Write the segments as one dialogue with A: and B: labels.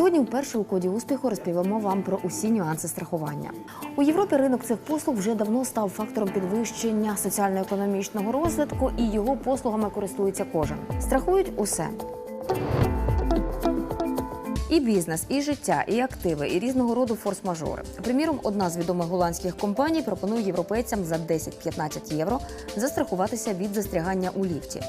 A: Сьогодні вперше у коді успіху розповімо вам про усі нюанси страхування. У Європі ринок цих послуг вже давно став фактором підвищення соціально-економічного розвитку, і його послугами користується кожен. Страхують усе. І бізнес, і життя, і активи, і різного роду форс-мажори. Приміром, одна з відомих голландських компаній пропонує європейцям за 10-15 євро застрахуватися від застрягання у ліфті,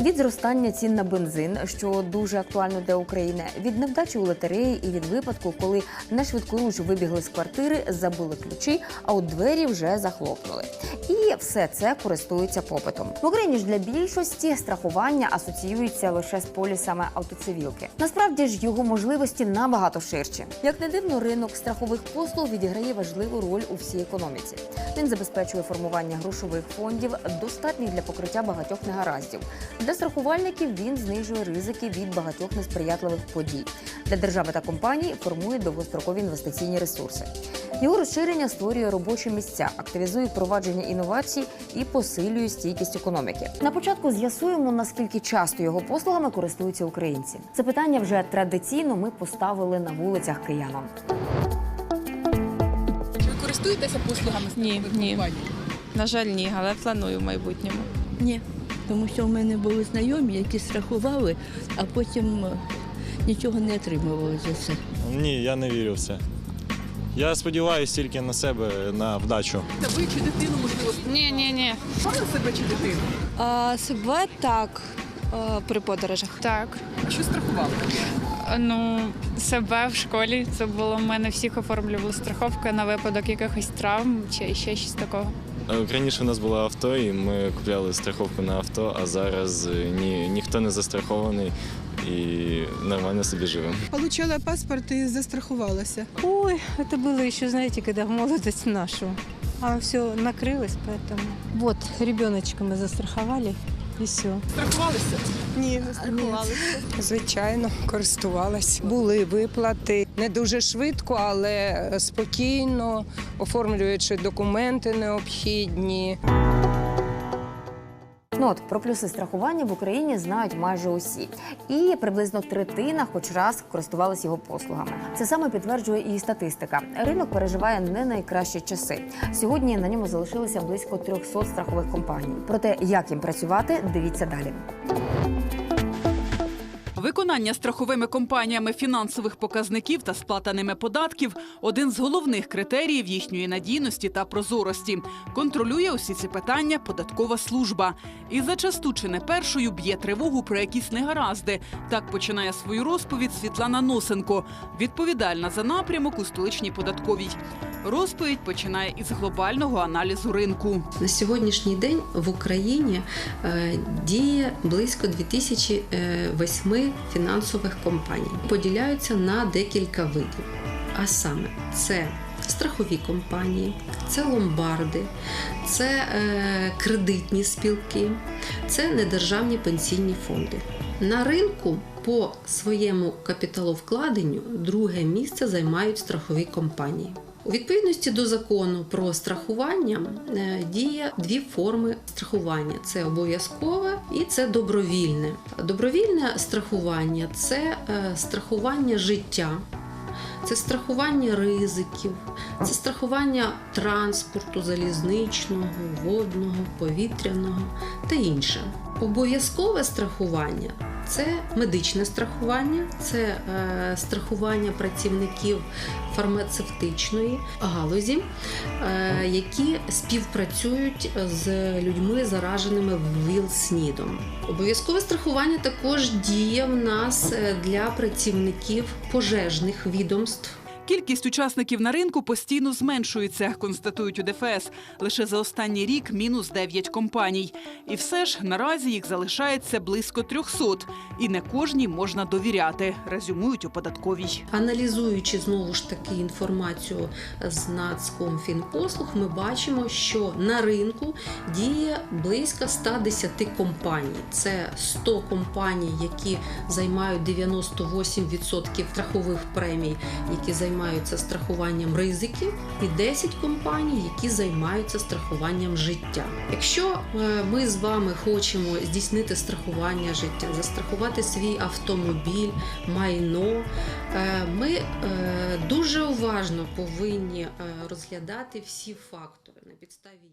A: від зростання цін на бензин, що дуже актуально для України, від невдачі у лотереї і від випадку, коли на швидкоруч вибігли з квартири, забули ключі, а от двері вже захлопнули. І все це користується попитом. В Україні ж для більшості страхування асоціюється лише з полісами автоцивілки. Насправді ж його можливості набагато ширші. Як не дивно, ринок страхових послуг відіграє важливу роль у всій економіці. Він забезпечує формування грошових фондів, достатніх для покриття багатьох негараздів. Для страхувальників він знижує ризики від багатьох несприятливих подій. Для держави та компаній формує довгострокові інвестиційні ресурси. Його розширення створює робочі місця, активізує впровадження інновацій і посилює стійкість економіки. На початку з'ясуємо, наскільки часто його послугами користуються українці. Це питання вже традиційно ми поставили на вулицях киянам.
B: Ви користуєтеся послугами
C: Ні, ні. На жаль, ні, але планую в майбутньому.
D: Ні, тому що в мене були знайомі, які страхували, а потім е, нічого не отримували за це.
E: Ні, я не вірю в це. Я сподіваюся тільки на себе, на вдачу.
B: Та ви чи дитину, можливо,
C: Ні, ні, ні.
B: страхували себе чи дитину?
F: А, себе так а, при подорожах.
G: Так,
B: А що страхували?
G: ну себе в школі це було в мене всіх оформлювали страховка на випадок якихось травм чи ще щось такого.
E: Е, Раніше у нас було авто, і ми купляли страховку на авто, а зараз е, ні, ніхто не застрахований і нормально собі живемо.
H: Получала паспорт и застраховалась.
I: Ой, это было еще, знаете, когда в молодость нашу. А все накрылось, поэтому... Вот, ребеночка мы застраховали, и все.
B: Страхувалися?
H: Ні, не страхувалася. Звичайно, користувалась. Були виплати не дуже швидко, але спокійно, оформлюючи документи необхідні.
A: Ну от про плюси страхування в Україні знають майже усі, і приблизно третина, хоч раз користувалась його послугами. Це саме підтверджує і статистика. Ринок переживає не найкращі часи. Сьогодні на ньому залишилося близько 300 страхових компаній. Про те, як їм працювати, дивіться далі.
J: Виконання страховими компаніями фінансових показників та сплатаними податків один з головних критеріїв їхньої надійності та прозорості. Контролює усі ці питання податкова служба. І зачасту чи не першою б'є тривогу про якісь негаразди. Так починає свою розповідь Світлана Носенко, відповідальна за напрямок у столичній податковій. Розповідь починає із глобального аналізу ринку.
K: На сьогоднішній день в Україні е, діє близько 2008 фінансових компаній. Поділяються на декілька видів. А саме це страхові компанії, це ломбарди, це е, кредитні спілки, це недержавні пенсійні фонди. На ринку по своєму капіталовкладенню друге місце займають страхові компанії. У відповідності до закону про страхування е, діє дві форми страхування: це обов'язкове і це добровільне. Добровільне страхування це е, страхування життя. Це страхування ризиків, це страхування транспорту залізничного, водного, повітряного та інше. Обов'язкове страхування це медичне страхування, це е, страхування працівників фармацевтичної галузі, е, які співпрацюють з людьми, зараженими ВІЛ-СНІДом. Обов'язкове страхування також діє в нас е, для працівників пожежних відомств.
J: Кількість учасників на ринку постійно зменшується, констатують у ДФС. Лише за останній рік мінус 9 компаній. І все ж наразі їх залишається близько 300. І не кожній можна довіряти, резюмують у податковій.
K: Аналізуючи знову ж таки інформацію з Нацкомфінпослуг, ми бачимо, що на ринку діє близько 110 компаній. Це 100 компаній, які займають 98% страхових премій, які займають займаються страхуванням ризиків, і 10 компаній, які займаються страхуванням життя. Якщо е, ми з вами хочемо здійснити страхування життя, застрахувати свій автомобіль, майно, е, ми е, дуже уважно повинні розглядати всі фактори, на підставі